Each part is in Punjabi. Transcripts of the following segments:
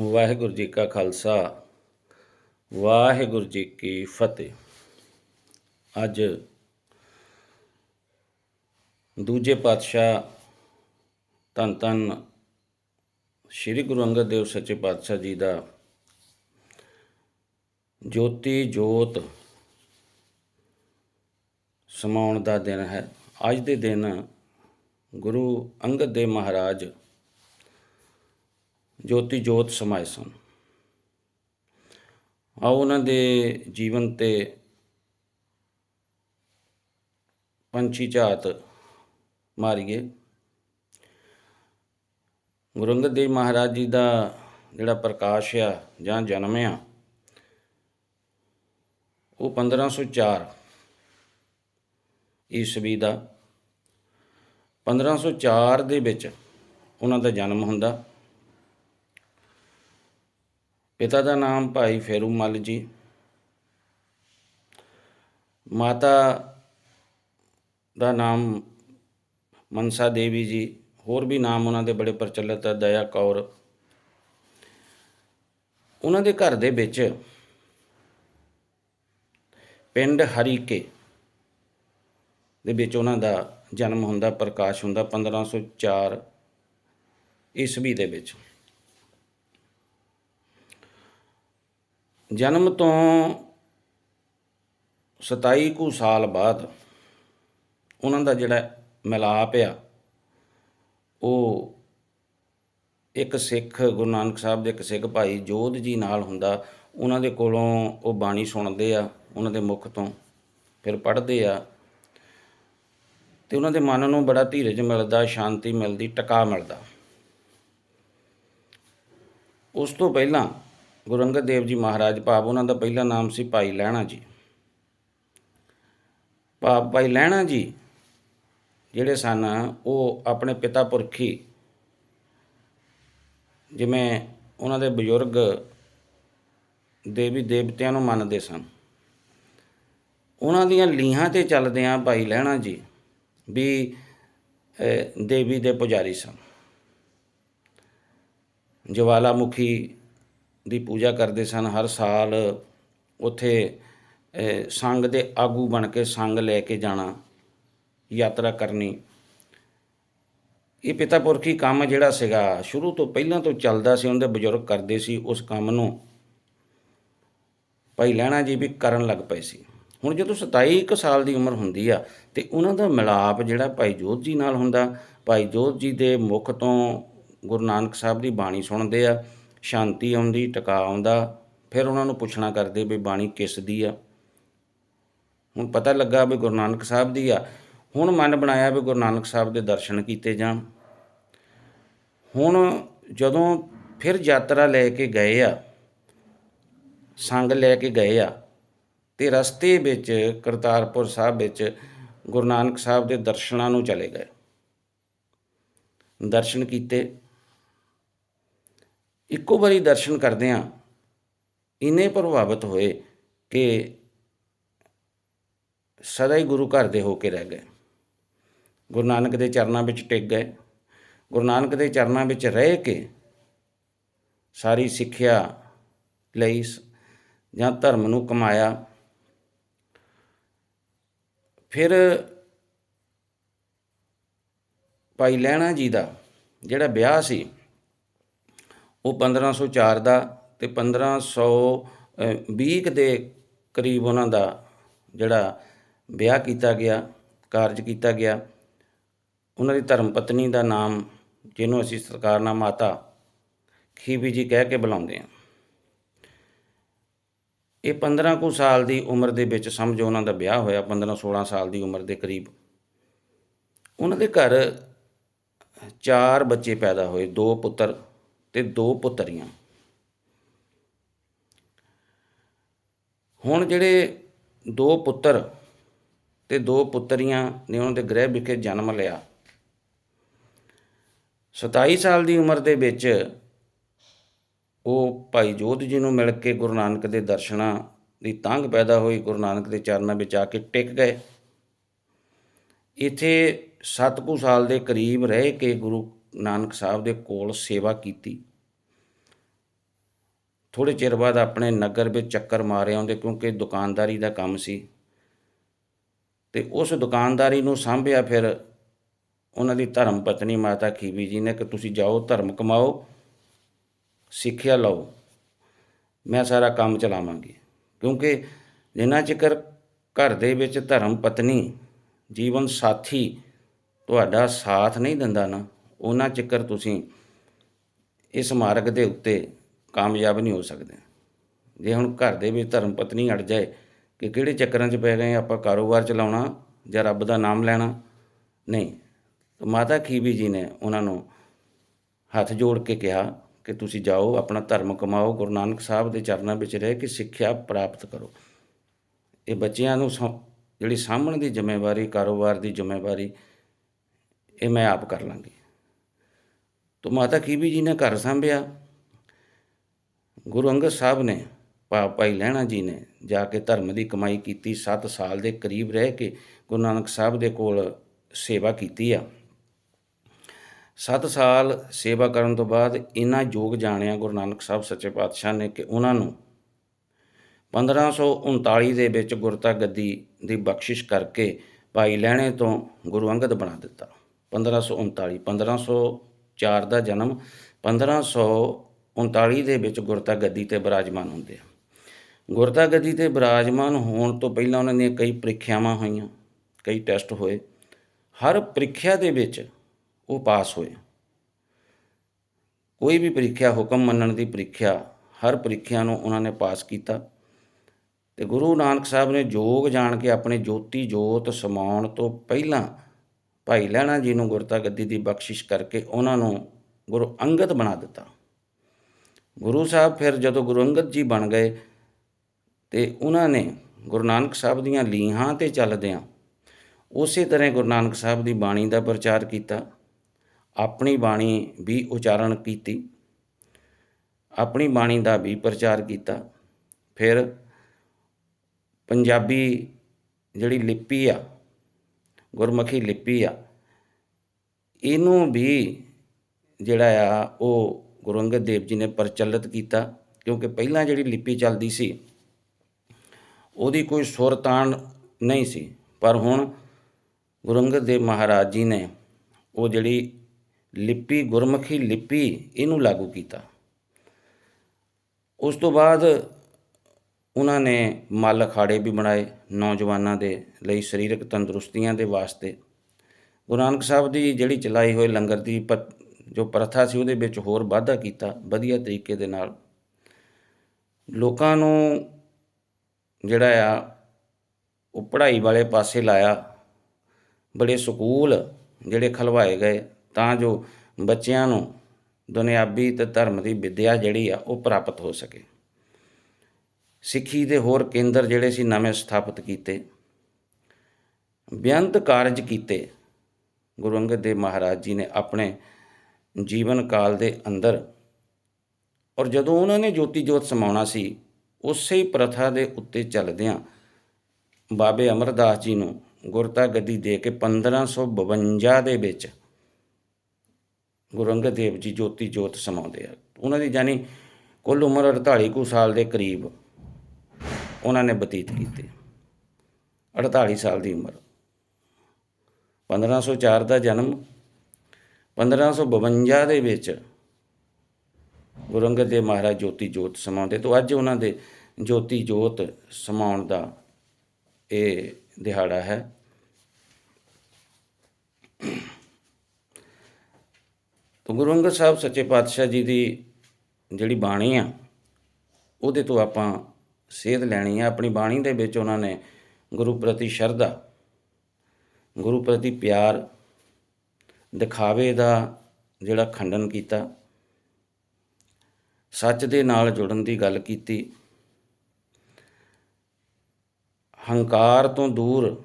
ਵਾਹਿਗੁਰੂ ਜੀ ਕਾ ਖਾਲਸਾ, ਵਾਹਿਗੁਰੂ ਜੀ ਕੀ ਫਤਿਹ। ਅੱਜ ਦੂਜੇ ਪਾਤਸ਼ਾਹ ਧੰਨ ਧੰਨ ਸ੍ਰੀ ਗੁਰੂ ਅੰਗਦ ਦੇਵ ਸੱਚੇ ਪਾਤਸ਼ਾਹ ਜੀ ਦਾ ਜੋਤੀ ਜੋਤ ਸਮਾਉਣ ਦਾ ਦਿਨ ਹੈ। ਅੱਜ ਦੇ ਦਿਨ ਗੁਰੂ ਅੰਗਦ ਦੇਵ ਮਹਾਰਾਜ ਜੋਤੀ ਜੋਤ ਸਮਾਏ ਸਨ। ਆਓ ਉਹਨਾਂ ਦੇ ਜੀਵਨ ਤੇ ਪੰਛੀ ਝਾਤ ਮਾਰੀਏ। ਗੁਰੂ ਅੰਗਦ ਦੇਵ ਮਹਾਰਾਜ ਜੀ ਦਾ ਜਿਹੜਾ ਪ੍ਰਕਾਸ਼ ਆ ਜਾਂ ਜਨਮ ਆ, ਉਹ 1504 ਈਸਵੀ ਦਾ। 1504 ਦੇ ਵਿੱਚ ਉਹਨਾਂ ਦਾ ਜਨਮ ਹੁੰਦਾ। ਪਿਤਾ ਦਾ ਨਾਮ ਭਾਈ ਫੇਰੂ ਮੱਲ ਜੀ। ਮਾਤਾ ਦਾ ਨਾਮ ਮਨਸਾ ਦੇਵੀ ਜੀ। ਹੋਰ ਵੀ ਨਾਮ ਉਹਨਾਂ ਦੇ ਬੜੇ ਪ੍ਰਚਲਿਤ ਹੈ ਦਇਆ ਕੌਰ। ਉਹਨਾਂ ਦੇ ਘਰ ਦੇ ਵਿੱਚ ਪਿੰਡ ਹਰੀਕੇ ਦੇ ਵਿੱਚ ਉਹਨਾਂ ਦਾ ਜਨਮ ਹੁੰਦਾ, ਪ੍ਰਕਾਸ਼ ਹੁੰਦਾ 1504 ਈਸਵੀ ਦੇ ਵਿੱਚ। ਜਨਮ ਤੋਂ 27 ਕੁ ਸਾਲ ਬਾਅਦ ਉਹਨਾਂ ਦਾ ਜਿਹੜਾ ਮਿਲਾਪ ਆ, ਉਹ ਇੱਕ ਸਿੱਖ ਗੁਰੂ ਨਾਨਕ ਸਾਹਿਬ ਦੇ ਇੱਕ ਸਿੱਖ ਭਾਈ ਜੋਧ ਜੀ ਨਾਲ ਹੁੰਦਾ। ਉਹਨਾਂ ਦੇ ਕੋਲੋਂ ਉਹ ਬਾਣੀ ਸੁਣਦੇ ਆ, ਉਹਨਾਂ ਦੇ ਮੁਖ ਤੋਂ, ਫਿਰ ਪੜ੍ਹਦੇ ਆ। ਤੇ ਉਹਨਾਂ ਦੇ ਮਨ ਨੂੰ ਬੜਾ ਧੀਰਜ ਮਿਲਦਾ, ਸ਼ਾਂਤੀ ਮਿਲਦੀ, ਟਿਕਾ ਮਿਲਦਾ। ਉਸ ਤੋਂ ਪਹਿਲਾਂ ਗੁਰੂ ਅੰਗਦ ਦੇਵ ਜੀ ਮਹਾਰਾਜ, ਭਾਵ ਉਹਨਾਂ ਦਾ ਪਹਿਲਾ ਨਾਮ ਸੀ ਭਾਈ ਲਹਿਣਾ ਜੀ। ਭਾਵ ਭਾਈ ਲਹਿਣਾ ਜੀ ਜਿਹੜੇ ਸਨ, ਉਹ ਆਪਣੇ ਪਿਤਾ ਪੁਰਖੀ ਜਿਵੇਂ ਉਹਨਾਂ ਦੇ ਬਜ਼ੁਰਗ ਦੇਵੀ ਦੇਵਤਿਆਂ ਨੂੰ ਮੰਨਦੇ ਸਨ। ਉਹਨਾਂ ਦੀਆਂ ਲੀਹਾਂ ਤੇ ਚੱਲਦਿਆਂ ਭਾਈ ਲਹਿਣਾ ਜੀ ਵੀ ਦੇਵੀ ਦੇ ਪੁਜਾਰੀ ਸਨ। ਜਵਾਲਾਮੁਖੀ ਦੀ ਪੂਜਾ ਕਰਦੇ ਸਨ। ਹਰ ਸਾਲ ਉੱਥੇ ਅਹ, ਸੰਘ ਦੇ ਆਗੂ ਬਣ ਕੇ ਸੰਗ ਲੈ ਕੇ ਜਾਣਾ ਯਾਤਰਾ ਕਰਨੀ। ਇਹ ਪਿਤਾ ਪੁਰਖੀ ਕੰਮ ਜਿਹੜਾ ਸੀਗਾ ਸ਼ੁਰੂ ਤੋਂ ਪਹਿਲਾਂ ਤੋਂ ਚੱਲਦਾ ਸੀ ਉਹਦੇ ਬਜ਼ੁਰਗ ਕਰਦੇ ਸੀ ਉਸ ਕੰਮ ਨੂੰ। ਭਾਈ ਲੈਣਾ ਜੀ ਵੀ ਕਰਨ ਲੱਗ ਪਏ ਸੀ। ਹੁਣ ਜਦੋਂ 27 ਕੁ ਸਾਲ ਦੀ ਉਮਰ ਹੁੰਦੀ ਆ ਤੇ ਉਹਨਾਂ ਦਾ ਮਿਲਾਪ ਜਿਹੜਾ ਭਾਈ ਜੋਤ ਜੀ ਨਾਲ ਹੁੰਦਾ ਭਾਈ ਜੋਤ ਜੀ ਦੇ ਮੁਖ ਤੋਂ ਗੁਰੂ ਨਾਨਕ ਸਾਹਿਬ ਦੀ ਬਾਣੀ ਸੁਣਦੇ ਆ। ਸ਼ਾਂਤੀ ਆਉਂਦੀ, ਟਿਕਾ ਆਉਂਦਾ, ਫਿਰ ਉਹਨਾਂ ਨੂੰ ਪੁੱਛਣਾ ਕਰਦੇ ਵੀ ਬਾਣੀ ਕਿਸ ਦੀ ਆ। ਹੁਣ ਪਤਾ ਲੱਗਾ ਵੀ ਗੁਰੂ ਨਾਨਕ ਸਾਹਿਬ ਦੀ ਆ। ਹੁਣ ਮਨ ਬਣਾਇਆ ਵੀ ਗੁਰੂ ਨਾਨਕ ਸਾਹਿਬ ਦੇ ਦਰਸ਼ਨ ਕੀਤੇ ਜਾਣ। ਹੁਣ ਜਦੋਂ ਫਿਰ ਯਾਤਰਾ ਲੈ ਕੇ ਗਏ ਆ, ਸੰਗ ਲੈ ਕੇ ਗਏ ਆ, ਤੇ ਰਸਤੇ ਵਿੱਚ, ਕਰਤਾਰਪੁਰ ਸਾਹਿਬ ਵਿੱਚ ਗੁਰੂ ਨਾਨਕ ਸਾਹਿਬ ਦੇ ਦਰਸ਼ਨਾਂ ਨੂੰ ਚਲੇ ਗਏ। ਦਰਸ਼ਨ ਕੀਤੇ। ਇੱਕੋ ਵਾਰੀ ਦਰਸ਼ਨ ਕਰਦਿਆਂ ਇੰਨੇ ਪ੍ਰਭਾਵਿਤ ਹੋਏ ਕਿ ਸਦਾ ਹੀ ਗੁਰੂ ਘਰ ਦੇ ਹੋ ਕੇ ਰਹਿ ਗਏ। ਗੁਰੂ ਨਾਨਕ ਦੇ ਚਰਨਾਂ ਵਿੱਚ ਟਿਕ ਗਏ। ਗੁਰੂ ਨਾਨਕ ਦੇ ਚਰਨਾਂ ਵਿੱਚ ਰਹਿ ਕੇ ਸਾਰੀ ਸਿੱਖਿਆ ਲਈ ਸ- ਜਾਂ ਧਰਮ ਨੂੰ ਕਮਾਇਆ। ਫਿਰ ਭਾਈ ਲਹਿਣਾ ਜੀ ਦਾ ਜਿਹੜਾ ਵਿਆਹ ਸੀ ਉਹ 1504 ਦਾ ਤੇ 1520 ਦੇ ਕਰੀਬ ਉਹਨਾਂ ਦਾ ਜਿਹੜਾ ਵਿਆਹ ਕੀਤਾ ਗਿਆ, ਕਾਰਜ ਕੀਤਾ ਗਿਆ। ਉਹਨਾਂ ਦੀ ਧਰਮ ਪਤਨੀ ਦਾ ਨਾਮ, ਜਿਹਨੂੰ ਅਸੀਂ ਸਰਕਾਰ ਨਾਲ ਮਾਤਾ ਖੀਬੀ ਜੀ ਕਹਿ ਕੇ ਬੁਲਾਉਂਦੇ ਹਾਂ। ਇਹ 15 ਕੁ ਸਾਲ ਦੀ ਉਮਰ ਦੇ ਵਿੱਚ ਸਮਝੋ ਉਹਨਾਂ ਦਾ ਵਿਆਹ ਹੋਇਆ 15 16 ਸਾਲ ਦੀ ਉਮਰ ਦੇ ਕਰੀਬ। ਉਹਨਾਂ ਦੇ ਘਰ ਚਾਰ ਬੱਚੇ ਪੈਦਾ ਹੋਏ, ਦੋ ਪੁੱਤਰ ਤੇ ਦੋ ਪੁੱਤਰੀਆਂ। ਹੁਣ ਜਿਹੜੇ ਦੋ ਪੁੱਤਰ ਤੇ ਦੋ ਪੁੱਤਰੀਆਂ ਨੇ ਉਹਨਾਂ ਦੇ ਗ੍ਰਹਿ ਵਿਖੇ ਜਨਮ ਲਿਆ। 27 ਸਾਲ ਦੀ ਉਮਰ ਦੇ ਵਿੱਚ ਉਹ ਭਾਈ ਜੋਧ ਜੀ ਨੂੰ ਮਿਲ ਕੇ ਗੁਰੂ ਨਾਨਕ ਦੇ ਦਰਸ਼ਨਾਂ ਦੀ ਤੰਗ ਪੈਦਾ ਹੋਈ। ਗੁਰੂ ਨਾਨਕ ਦੇ ਚਰਨਾਂ ਵਿੱਚ ਆ ਕੇ ਟਿਕ ਗਏ। ਇੱਥੇ ਸੱਤ ਕੁ ਸਾਲ ਦੇ ਕਰੀਬ ਰਹਿ ਕੇ ਗੁਰੂ ਨਾਨਕ ਸਾਹਿਬ ਦੇ ਕੋਲ ਸੇਵਾ ਕੀਤੀ। ਥੋੜੇ ਚਿਰ ਬਾਅਦ ਆਪਣੇ ਨਗਰ ਵਿੱਚ ਚੱਕਰ ਮਾਰੇ ਆਉਂਦੇ ਕਿਉਂਕਿ ਦੁਕਾਨਦਾਰੀ ਦਾ ਕੰਮ ਸੀ। ਤੇ ਉਸ ਦੁਕਾਨਦਾਰੀ ਨੂੰ ਸਾਂਭਿਆ ਫਿਰ ਉਹਨਾਂ ਦੀ ਧਰਮ ਪਤਨੀ ਮਾਤਾ ਖੀਵੀ ਜੀ ਨੇ ਕਿ ਤੁਸੀਂ ਜਾਓ, ਧਰਮ ਕਮਾਓ, ਸਿੱਖਿਆ ਲਓ, ਮੈਂ ਸਾਰਾ ਕੰਮ ਚਲਾਵਾਂਗੀ। ਕਿਉਂਕਿ ਜਿੰਨਾ ਚਿਕਰ ਘਰ ਦੇ ਵਿੱਚ ਧਰਮ ਪਤਨੀ ਜੀਵਨ ਸਾਥੀ ਤੁਹਾਡਾ ਸਾਥ ਨਹੀਂ ਦਿੰਦਾ ਨਾ। ਉਹਨਾਂ ਚੱਕਰ ਤੁਸੀਂ ਇਸ ਮਾਰਗ ਦੇ ਉੱਤੇ ਕਾਮਯਾਬ ਨਹੀਂ ਹੋ ਸਕਦੇ। ਜੇ ਹੁਣ ਘਰ ਦੇ ਵਿੱਚ ਧਰਮ ਪਤਨੀ ਅੜ ਜਾਏ ਕਿ ਕਿਹੜੇ ਚੱਕਰਾਂ 'ਚ ਪੈ ਗਏ, ਆਪਾਂ ਕਾਰੋਬਾਰ ਚਲਾਉਣਾ ਜਾਂ ਰੱਬ ਦਾ ਨਾਮ ਲੈਣਾ? ਨਹੀਂ। ਮਾਤਾ ਖੀਬੀ ਜੀ ਨੇ ਉਹਨਾਂ ਨੂੰ ਹੱਥ ਜੋੜ ਕੇ ਕਿਹਾ ਕਿ ਤੁਸੀਂ ਜਾਓ, ਆਪਣਾ ਧਰਮ ਕਮਾਓ, ਗੁਰੂ ਨਾਨਕ ਸਾਹਿਬ ਦੇ ਚਰਨਾਂ ਵਿੱਚ ਰਹਿ ਕੇ ਸਿੱਖਿਆ ਪ੍ਰਾਪਤ ਕਰੋ। ਇਹ ਬੱਚਿਆਂ ਨੂੰ ਸੌ- ਜਿਹੜੀ ਸਾਂਭਣ ਦੀ ਜ਼ਿੰਮੇਵਾਰੀ, ਕਾਰੋਬਾਰ ਦੀ ਜ਼ਿੰਮੇਵਾਰੀ, ਇਹ ਮੈਂ ਆਪ ਕਰ ਲਾਂਗੀ। ਤਾਂ ਮਾਤਾ ਖੀਵੀ ਜੀ ਨੇ ਘਰ ਸੰਭਿਆ? ਗੁਰੂ ਅੰਗਦ ਸਾਹਿਬ ਨੇ ਭਾ ਭਾਈ ਲਹਿਣਾ ਜੀ ਨੇ ਜਾ ਕੇ ਧਰਮ ਦੀ ਕਮਾਈ ਕੀਤੀ 7 ਸਾਲ ਦੇ ਕਰੀਬ ਰਹਿ ਕੇ ਗੁਰੂ ਨਾਨਕ ਸਾਹਿਬ ਦੇ ਕੋਲ ਸੇਵਾ ਕੀਤੀ ਆ। 7 ਸਾਲ ਸੇਵਾ ਕਰਨ ਤੋਂ ਬਾਅਦ ਇੰਨਾ ਯੋਗ ਜਾਣਿਆ ਗੁਰੂ ਨਾਨਕ ਸਾਹਿਬ ਸੱਚੇ ਪਾਤਸ਼ਾਹ ਨੇ ਕਿ ਉਹਨਾਂ ਨੂੰ 1539 ਦੇ ਵਿੱਚ ਗੁਰਤਾ ਗੱਦੀ ਦੀ ਬਖਸ਼ਿਸ਼ ਕਰਕੇ ਭਾਈ ਲਹਿਣੇ ਤੋਂ ਗੁਰੂ ਅੰਗਦ ਬਣਾ ਦਿੱਤਾ। 1539 1504 ਦਾ ਜਨਮ 1539 ਦੇ ਵਿੱਚ ਗੁਰਤਾ ਗੱਦੀ ਤੇ ਬਿਰਾਜਮਾਨ ਹੁੰਦੇ ਆ। ਗੁਰਤਾ ਗੱਦੀ ਤੇ ਬਿਰਾਜਮਾਨ ਹੋਣ ਤੋਂ ਪਹਿਲਾਂ ਉਹਨਾਂ ਦੀਆਂ ਕਈ ਪ੍ਰੀਖਿਆਵਾਂ ਹੋਈਆਂ, ਕਈ ਟੈਸਟ ਹੋਏ। ਹਰ ਪ੍ਰੀਖਿਆ ਦੇ ਵਿੱਚ ਉਹ ਪਾਸ ਹੋਏ। ਕੋਈ ਵੀ ਪ੍ਰੀਖਿਆ, ਹੁਕਮ ਮੰਨਣ ਦੀ ਪ੍ਰੀਖਿਆ, ਹਰ ਪ੍ਰੀਖਿਆ ਨੂੰ ਉਹਨਾਂ ਨੇ ਪਾਸ ਕੀਤਾ। ਤੇ ਗੁਰੂ ਨਾਨਕ ਸਾਹਿਬ ਨੇ ਜੋਗ ਜਾਣ ਕੇ ਆਪਣੇ ਜੋਤੀ ਜੋਤ ਸਮਾਉਣ ਤੋਂ ਪਹਿਲਾਂ ਭਾਈ ਲਹਿਣਾ ਜੀ ਨੂੰ ਗੁਰਤਾ ਗੱਦੀ ਦੀ ਬਖਸ਼ਿਸ਼ ਕਰਕੇ ਉਹਨਾਂ ਨੂੰ ਗੁਰੂ ਅੰਗਦ ਬਣਾ ਦਿੱਤਾ। ਗੁਰੂ ਸਾਹਿਬ ਫਿਰ ਜਦੋਂ ਗੁਰੂ ਅੰਗਦ ਜੀ ਬਣ ਗਏ ਤੇ ਉਹਨਾਂ ਨੇ ਗੁਰੂ ਨਾਨਕ ਸਾਹਿਬ ਦੀਆਂ ਲੀਹਾਂ ਤੇ ਚੱਲਦਿਆਂ ਉਸੇ ਤਰ੍ਹਾਂ ਗੁਰੂ ਨਾਨਕ ਸਾਹਿਬ ਦੀ ਬਾਣੀ ਦਾ ਪ੍ਰਚਾਰ ਕੀਤਾ। ਆਪਣੀ ਬਾਣੀ ਵੀ ਉਚਾਰਨ ਕੀਤੀ। ਆਪਣੀ ਬਾਣੀ ਦਾ ਵੀ ਪ੍ਰਚਾਰ ਕੀਤਾ। ਫਿਰ ਪੰਜਾਬੀ ਜਿਹੜੀ ਲਿਪੀ ਆ ਗੁਰਮੁਖੀ ਲਿਪੀ ਆ। ਇਹਨੂੰ ਵੀ ਜਿਹੜਾ ਆ, ਉਹ ਗੁਰੂ ਅੰਗਦ ਦੇਵ ਜੀ ਨੇ ਪ੍ਰਚਲਿਤ ਕੀਤਾ, ਕਿਉਂਕਿ ਪਹਿਲਾਂ ਜਿਹੜੀ ਲਿਪੀ ਚੱਲਦੀ ਸੀ, ਉਹਦੀ ਕੋਈ ਸੁਰ ਤਾਣ ਨਹੀਂ ਸੀ। ਪਰ ਹੁਣ ਗੁਰੂ ਅੰਗਦ ਦੇਵ ਮਹਾਰਾਜ ਜੀ ਨੇ ਉਹ ਜਿਹੜੀ ਲਿਪੀ, ਗੁਰਮੁਖੀ ਲਿਪੀ ਇਹਨੂੰ ਲਾਗੂ ਕੀਤਾ। ਉਸ ਤੋਂ ਬਾਅਦ ਉਹਨਾਂ ਨੇ ਮੱਲ ਅਖਾੜੇ ਵੀ ਬਣਾਏ ਨੌਜਵਾਨਾਂ ਦੇ ਲਈ ਸਰੀਰਕ ਤੰਦਰੁਸਤੀਆਂ ਦੇ ਵਾਸਤੇ। ਗੁਰੂ ਨਾਨਕ ਸਾਹਿਬ ਦੀ ਜਿਹੜੀ ਚਲਾਈ ਹੋਈ ਲੰਗਰ ਦੀ ਪ- ਜੋ ਪ੍ਰਥਾ ਸੀ ਉਹਦੇ ਵਿੱਚ ਹੋਰ ਵਾਧਾ ਕੀਤਾ ਵਧੀਆ ਤਰੀਕੇ ਦੇ ਨਾਲ। ਲੋਕਾਂ ਨੂੰ ਜਿਹੜਾ ਆ, ਉਹ ਪੜ੍ਹਾਈ ਵਾਲੇ ਪਾਸੇ ਲਾਇਆ। ਬੜੇ ਸਕੂਲ ਜਿਹੜੇ ਖਲਵਾਏ ਗਏ, ਤਾਂ ਜੋ ਬੱਚਿਆਂ ਨੂੰ ਦੁਨਿਆਵੀ ਤੇ ਧਰਮ ਦੀ ਵਿੱਦਿਆ ਜਿਹੜੀ ਆ, ਉਹ ਪ੍ਰਾਪਤ ਹੋ ਸਕੇ। ਸਿੱਖੀ ਦੇ ਹੋਰ ਕੇਂਦਰ ਜਿਹੜੇ ਸੀ ਨਵੇਂ ਸਥਾਪਿਤ ਕੀਤੇ। ਬੇਅੰਤ ਕਾਰਜ ਕੀਤੇ। ਗੁਰੂ ਅੰਗਦ ਦੇਵ ਮਹਾਰਾਜ ਜੀ ਨੇ ਆਪਣੇ ਜੀਵਨ ਕਾਲ ਦੇ ਅੰਦਰ ਔਰ ਜਦੋਂ ਉਹਨਾਂ ਨੇ ਜੋਤੀ ਜੋਤ ਸਮਾਉਣਾ ਸੀ, ਉਸੇ ਹੀ ਪ੍ਰਥਾ ਦੇ ਉੱਤੇ ਚੱਲਦਿਆਂ ਬਾਬੇ ਅਮਰਦਾਸ ਜੀ ਨੂੰ ਗੁਰਤਾ ਗੱਦੀ ਦੇ ਕੇ 1552 ਦੇ ਵਿੱਚ ਗੁਰੂ ਅੰਗਦ ਦੇਵ ਜੀ ਜੋਤੀ ਜੋਤ ਸਮਾਉਂਦੇ ਆ। ਉਹਨਾਂ ਦੀ ਜਾਨੀ ਕੁੱਲ ਉਮਰ 48 ਕੁ ਸਾਲ ਦੇ ਕਰੀਬ ਉਹਨਾਂ ਨੇ ਬਤੀਤ ਕੀਤੇ। 48 ਸਾਲ ਦੀ ਉਮਰ। 1504 ਦਾ ਜਨਮ। 1552 ਦੇ ਵਿੱਚ ਗੁਰੂ ਅੰਗਦ ਦੇਵ ਮਹਾਰਾਜ ਜੋਤੀ ਜੋਤ ਸਮਾਉਂਦੇ ਤੋਂ ਅੱਜ ਉਹਨਾਂ ਦੇ ਜੋਤੀ ਜੋਤ ਸਮਾਉਣ ਦਾ ਇਹ ਦਿਹਾੜਾ ਹੈ। ਤਾਂ ਗੁਰੂ ਅੰਗਦ ਸਾਹਿਬ ਸੱਚੇ ਪਾਤਸ਼ਾਹ ਜੀ ਦੀ ਜਿਹੜੀ ਬਾਣੀ ਆ, ਉਹਦੇ ਤੋਂ ਆਪਾਂ ਸੇਧ ਲੈਣੀ ਆ ਆਪਣੀ ਬਾਣੀ ਦੇ ਵਿੱਚ ਉਹਨਾਂ ਨੇ, ਗੁਰੂ ਪ੍ਰਤੀ ਸ਼ਰਧਾ, ਗੁਰੂ ਪ੍ਰਤੀ ਪਿਆਰ ਦਿਖਾਵੇ ਦਾ ਜਿਹੜਾ ਖੰਡਨ ਕੀਤਾ, ਸੱਚ ਦੇ ਨਾਲ ਜੁੜਨ ਦੀ ਗੱਲ ਕੀਤੀ। ਹੰਕਾਰ ਤੋਂ ਦੂਰ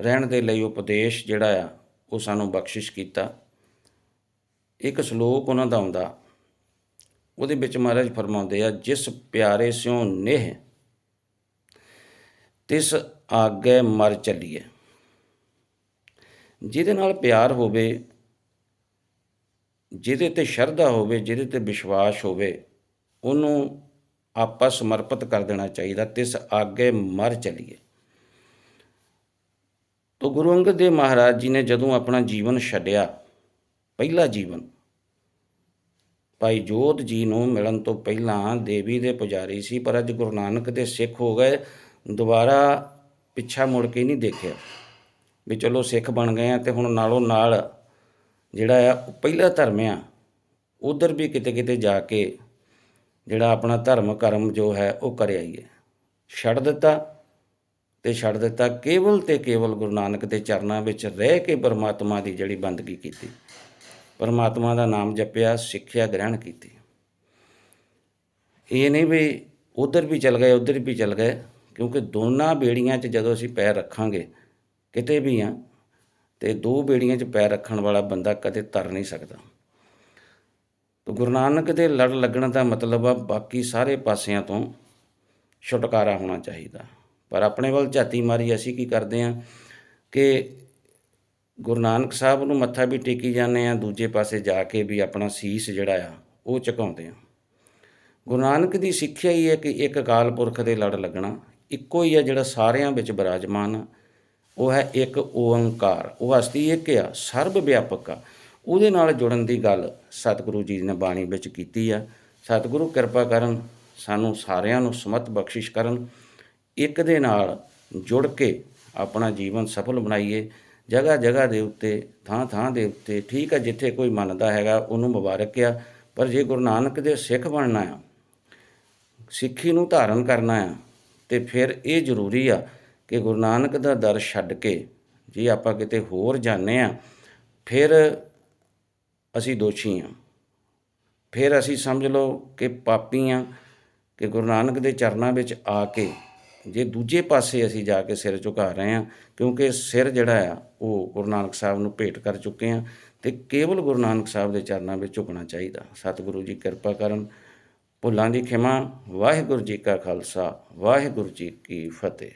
ਰਹਿਣ ਦੇ ਲਈ ਉਪਦੇਸ਼ ਜਿਹੜਾ ਆ, ਉਹ ਸਾਨੂੰ ਬਖਸ਼ਿਸ਼ ਕੀਤਾ। ਇੱਕ ਸ਼ਲੋਕ ਉਹਨਾਂ ਦਾ ਆਉਂਦਾ ਉਹਦੇ ਵਿੱਚ ਮਹਾਰਾਜ ਫਰਮਾਉਂਦੇ ਆ, ਜਿਸ ਪਿਆਰੇ ਸਿਉ ਨੇਹ, ਤਿਸ ਆਗੇ ਮਰ ਚੱਲੀਏ ਜਿਹਦੇ ਨਾਲ ਪਿਆਰ ਹੋਵੇ, ਜਿਹਦੇ ਤੇ ਸ਼ਰਧਾ ਹੋਵੇ, ਜਿਹਦੇ ਤੇ ਵਿਸ਼ਵਾਸ ਹੋਵੇ, ਉਹਨੂੰ ਆਪਾਂ ਸਮਰਪਿਤ ਕਰ ਦੇਣਾ ਚਾਹੀਦਾ, ਤਿਸ ਆਗੇ ਮਰ ਚਲੀਏ ਤੋ ਗੁਰੂ ਅੰਗਦ ਦੇਵ ਮਹਾਰਾਜ ਜੀ ਨੇ ਜਦੋਂ ਆਪਣਾ ਜੀਵਨ ਛੱਡਿਆ, ਪਹਿਲਾ ਜੀਵਨ ਭਾਈ ਜੋਤ ਜੀ ਨੂੰ ਮਿਲਣ ਤੋਂ ਪਹਿਲਾਂ ਦੇਵੀ ਦੇ ਪੁਜਾਰੀ ਸੀ, ਪਰ ਅੱਜ ਗੁਰੂ ਨਾਨਕ ਦੇ ਸਿੱਖ ਹੋ ਗਏ, ਦੁਬਾਰਾ ਪਿੱਛਾ ਮੁੜ ਕੇ ਨਹੀਂ ਦੇਖਿਆ। ਵੀ ਚਲੋ ਸਿੱਖ ਬਣ ਗਏ ਆ ਤੇ ਹੁਣ ਨਾਲੋਂ ਨਾਲ ਜਿਹੜਾ ਆ, ਉਹ ਪਹਿਲਾ ਧਰਮ ਆ, ਉਧਰ ਵੀ ਕਿਤੇ ਕਿਤੇ ਜਾ ਕੇ ਜਿਹੜਾ ਆਪਣਾ ਧਰਮ ਕਰਮ ਜੋ ਹੈ, ਉਹ ਕਰਿਆ ਹੀ ਹੈ। ਛੱਡ ਦਿੱਤਾ ਤੇ ਛੱਡ ਦਿੱਤਾ, ਕੇਵਲ ਤੇ ਕੇਵਲ ਗੁਰੂ ਨਾਨਕ ਦੇ ਚਰਨਾਂ ਵਿੱਚ ਰਹਿ ਕੇ ਪਰਮਾਤਮਾ ਦੀ ਜਿਹੜੀ ਬੰਦਗੀ ਕੀਤੀ। ਪਰਮਾਤਮਾ ਦਾ ਨਾਮ ਜਪਿਆ, ਸਿੱਖਿਆ ਗ੍ਰਹਿਣ ਕੀਤੀ। ਇਹ ਨਹੀਂ ਵੀ ਉਧਰ ਵੀ ਚਲ ਗਏ, ਉਧਰ ਵੀ ਚਲ ਗਏ, ਕਿਉਂਕਿ ਦੋਨਾਂ ਬੇੜੀਆਂ 'ਚ ਜਦੋਂ ਅਸੀਂ ਪੈਰ ਰੱਖਾਂਗੇ, ਕਿਤੇ ਵੀ ਆ, ਤੇ ਦੋ ਬੇੜੀਆਂ 'ਚ ਪੈਰ ਰੱਖਣ ਵਾਲਾ ਬੰਦਾ ਕਦੇ ਤਰ ਨਹੀਂ ਸਕਦਾ। ਤੋ ਗੁਰੂ ਨਾਨਕ ਦੇ ਲੜ ਲੱਗਣ ਦਾ ਮਤਲਬ ਆ, ਬਾਕੀ ਸਾਰੇ ਪਾਸਿਆਂ ਤੋਂ ਛੁਟਕਾਰਾ ਹੋਣਾ ਚਾਹੀਦਾ। ਪਰ ਆਪਣੇ ਵੱਲ ਝਾਤੀ ਮਾਰੀ ਅਸੀਂ ਕੀ ਕਰਦੇ ਆ ਕਿ ਗੁਰੂ ਨਾਨਕ ਸਾਹਿਬ ਨੂੰ ਮੱਥਾ ਵੀ ਟੇਕੀ ਜਾਂਦੇ ਆ ਦੂਜੇ ਪਾਸੇ ਜਾ ਕੇ ਵੀ ਆਪਣਾ ਸੀਸ ਜਿਹੜਾ ਆ, ਉਹ ਝੁਕਾਉਂਦੇ ਆ ਗੁਰੂ ਨਾਨਕ ਦੀ ਸਿੱਖਿਆ ਹੀ ਹੈ ਕਿ ਇੱਕ ਅਕਾਲ ਪੁਰਖ ਦੇ ਲੜ ਲੱਗਣਾ, ਇੱਕੋ ਹੀ ਆ ਜਿਹੜਾ ਸਾਰਿਆਂ ਵਿੱਚ ਬਿਰਾਜਮਾਨ ਆ। ਉਹ ਹੈ ਇੱਕ ਓੰਕਾਰ, ਉਹ ਹਸਤੀ ਇੱਕ ਆ, ਸਰਬ ਵਿਆਪਕ ਆ। ਉਹਦੇ ਨਾਲ ਜੁੜਨ ਦੀ ਗੱਲ ਸਤਿਗੁਰੂ ਜੀ ਨੇ ਬਾਣੀ ਵਿੱਚ ਕੀਤੀ ਆ। ਸਤਿਗੁਰੂ ਕਿਰਪਾ ਕਰਨ, ਸਾਨੂੰ ਸਾਰਿਆਂ ਨੂੰ ਸਮਤ ਬਖਸ਼ਿਸ਼ ਕਰਨ, ਇੱਕ ਦੇ ਨਾਲ ਜੁੜ ਕੇ ਆਪਣਾ ਜੀਵਨ ਸਫਲ ਬਣਾਈਏ। ਜਗ੍ਹਾ ਜਗ੍ਹਾ ਦੇ ਉੱਤੇ ਥਾਂ ਥਾਂ ਦੇ ਉੱਤੇ, ਠੀਕ ਆ ਜਿੱਥੇ ਕੋਈ ਮੰਨਦਾ ਹੈਗਾ, ਉਹਨੂੰ ਮੁਬਾਰਕ ਆ। ਪਰ ਜੇ ਗੁਰੂ ਨਾਨਕ ਦੇ ਸਿੱਖ ਬਣਨਾ ਆ, ਸਿੱਖੀ ਨੂੰ ਧਾਰਨ ਕਰਨਾ ਆ, ਤੇ ਫਿਰ ਇਹ ਜ਼ਰੂਰੀ ਆ ਕਿ ਗੁਰੂ ਨਾਨਕ ਦਾ ਦਰ ਛੱਡ ਕੇ ਜੇ ਆਪਾਂ ਕਿਤੇ ਹੋਰ ਜਾਂਦੇ ਆ, ਫਿਰ ਅਸੀਂ ਦੋਸ਼ੀ ਆ। ਫਿਰ ਅਸੀਂ ਸਮਝ ਲਓ ਕਿ ਪਾਪੀ ਆ, ਕਿ ਗੁਰੂ ਨਾਨਕ ਦੇ ਚਰਨਾਂ ਵਿੱਚ ਆ ਕੇ ਜੇ ਦੂਜੇ ਪਾਸੇ ਅਸੀਂ ਜਾ ਕੇ ਸਿਰ ਝੁਕਾ ਰਹੇ ਹਾਂ, ਕਿਉਂਕਿ ਸਿਰ ਜਿਹੜਾ ਆ, ਉਹ ਗੁਰੂ ਨਾਨਕ ਸਾਹਿਬ ਨੂੰ ਭੇਟ ਕਰ ਚੁੱਕੇ ਹਾਂ ਤੇ ਕੇਵਲ ਗੁਰੂ ਨਾਨਕ ਸਾਹਿਬ ਦੇ ਚਰਨਾਂ ਵਿੱਚ ਝੁਕਣਾ ਚਾਹੀਦਾ। ਸਤਿਗੁਰੂ ਜੀ ਕਿਰਪਾ ਕਰਨ, ਭੁੱਲਾਂ ਦੀ ਖਿਮਾ, ਵਾਹਿਗੁਰੂ ਜੀ ਕਾ ਖਾਲਸਾ, ਵਾਹਿਗੁਰੂ ਜੀ ਕੀ ਫਤਿਹ।